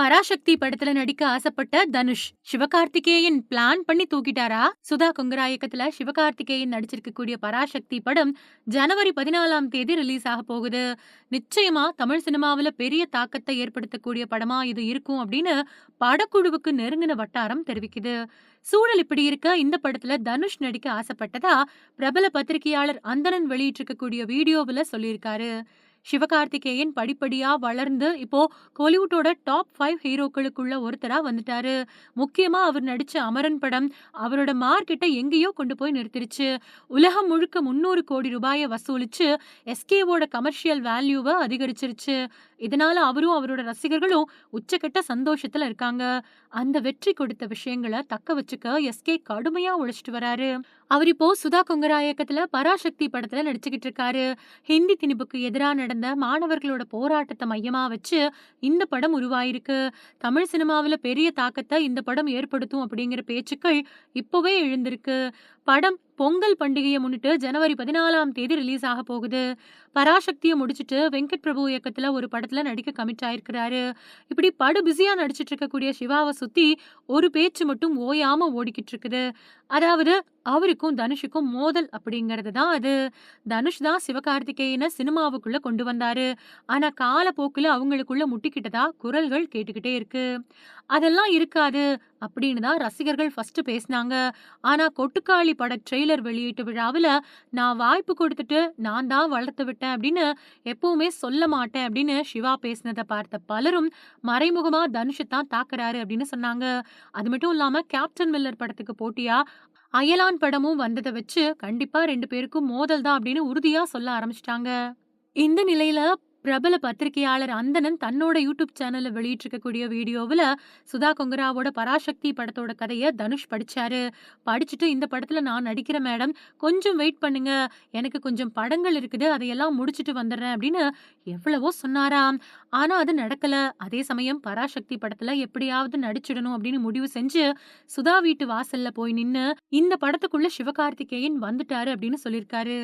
பராசக்தி படத்துல நடிக்க ஆசைப்பட்ட தனுஷ் சிவகார்த்திகேயன் பிளான் பண்ணி தூக்கிட்டாரா? சுதா கொங்கரா இயக்கத்துல சிவகார்த்திகேயன் நடிச்சிருக்கக்கூடிய பராசக்தி படம் ஜனவரி பதினாலாம் தேதி ரிலீஸ் ஆக போகுது. நிச்சயமா தமிழ் சினிமாவுல பெரிய தாக்கத்தை ஏற்படுத்தக்கூடிய படமா இது இருக்கும் அப்படின்னு படக்குழுவுக்கு நெருங்கின வட்டாரம் தெரிவிக்குது. சூழல் இப்படி இருக்க இந்த படத்துல தனுஷ் நடிக்க ஆசைப்பட்டதா பிரபல பத்திரிகையாளர் அந்தனன் வெளியிட்டிருக்கக்கூடிய வீடியோவுல சொல்லியிருக்காரு. சிவகார்த்திகேயன் படிப்படியா வளர்ந்து இப்போ கோலிவுட்டோட டாப் ஃபைவ் ஹீரோக்களுக்குள்ள ஒருத்தரா வந்துட்டாரு. முக்கியமா அவர் நடிச்ச அமரன் படம் அவரோட மார்க்கெட்டை எங்கேயோ கொண்டு போய் நிறுத்திருச்சு. உலகம் முழுக்க முன்னூறு கோடி ரூபாயை வசூலிச்சு எஸ்கேவோட கமர்ஷியல் வேல்யூவை அதிகரிச்சிருச்சு. இதனால அவரும் அவரோட ரசிகர்களும் உச்சக்கட்ட சந்தோஷத்துல இருக்காங்க. அந்த வெற்றி கொடுத்த விஷயங்களை தக்க வச்சுக்க எஸ்கே கடுமையா உழைச்சிட்டு வராரு. அவர் இப்போ சுதா கொங்கரா இயக்கத்துல பராசக்தி படத்துல நடிச்சுக்கிட்டு இருக்காரு. ஹிந்தி திணிப்புக்கு எதிராக நடந்த மாணவர்களோட போராட்டத்தை மையமா வச்சு இந்த படம் உருவாயிருக்கு. தமிழ் சினிமாவுல பெரிய தாக்கத்தை இந்த படம் ஏற்படுத்தும் அப்படிங்கிற பேச்சுக்கள் இப்போவே எழுந்திருக்கு. படம் பொங்கல் பண்டிகையை முன்னிட்டு ஜனவரி பதினாலாம் தேதி ரிலீஸ் ஆக போகுது. பராசக்தியை முடிச்சிட்டு வெங்கட் பிரபு இயக்கத்தில் ஒரு படத்துல நடிக்க கமிட் ஆயிருக்கிறாரு. இப்படி படு பிஸியா நடிச்சிட்டு இருக்கக்கூடிய சிவாவை சுற்றி ஒரு பேச்சு மட்டும் ஓயாம ஓடிக்கிட்டு இருக்குது. அதாவது அவருக்கும் தனுஷுக்கும் மோதல் அப்படிங்கிறது தான் அது. தனுஷ் தான் சிவகார்த்திகேயனை சினிமாவுக்குள்ள கொண்டு வந்தாரு. ஆனா காலப்போக்கில் அவங்களுக்குள்ள முட்டிக்கிட்டதா குரல்கள் கேட்டுக்கிட்டே இருக்கு. அதெல்லாம் இருக்காது அப்படின்னு தான் ரசிகர்கள் ஃபர்ஸ்ட் பேசினாங்க. ஆனா கொட்டுக்காளி பட ட்ரெயிலர் ட்ரெய்லர் வெளியீட்டு விழாவில் நான் வாய்ப்பு கொடுத்துட்டு நான் தான் வளர்த்து விட்டேன் அப்படின்னு எப்பவுமே சொல்ல மாட்டேன் அப்படின்னு சிவா பேசினதை பார்த்த பலரும் மறைமுகமாக தனுஷை தான் தாக்குறாரு அப்படின்னு சொன்னாங்க. அது மட்டும் இல்லாமல் கேப்டன் மில்லர் படத்துக்கு போட்டியா? அயலான் படமும் வந்ததை வச்சு கண்டிப்பாக ரெண்டு பேருக்கும் மோதல் தான் அப்படின்னு உறுதியாக சொல்ல ஆரம்பிச்சிட்டாங்க. இந்த நிலையில பிரபல பத்திரிகையாளர் அந்தணன் தன்னோட யூடியூப் சேனல்ல வெளியிட்டிருக்கக்கூடிய வீடியோவில் சுதா கொங்கராவோட பராசக்தி படத்தோட கதையை தனுஷ் படிச்சாரு. படிச்சுட்டு இந்த படத்துல நான் நடிக்கிற மேடம் கொஞ்சம் வெயிட் பண்ணுங்க எனக்கு கொஞ்சம் படங்கள் இருக்குது அதையெல்லாம் முடிச்சுட்டு வந்துடுறேன் அப்படின்னு எவ்வளவோ சொன்னாராம். ஆனா அது நடக்கல. அதே சமயம் பராசக்தி படத்துல எப்படியாவது நடிச்சிடணும் அப்படின்னு முடிவு செஞ்சு சுதா வீட்டு வாசல்ல போய் நின்று இந்த படத்துக்குள்ள சிவகார்த்திகேயன் வந்துட்டாரு அப்படின்னு சொல்லியிருக்காரு.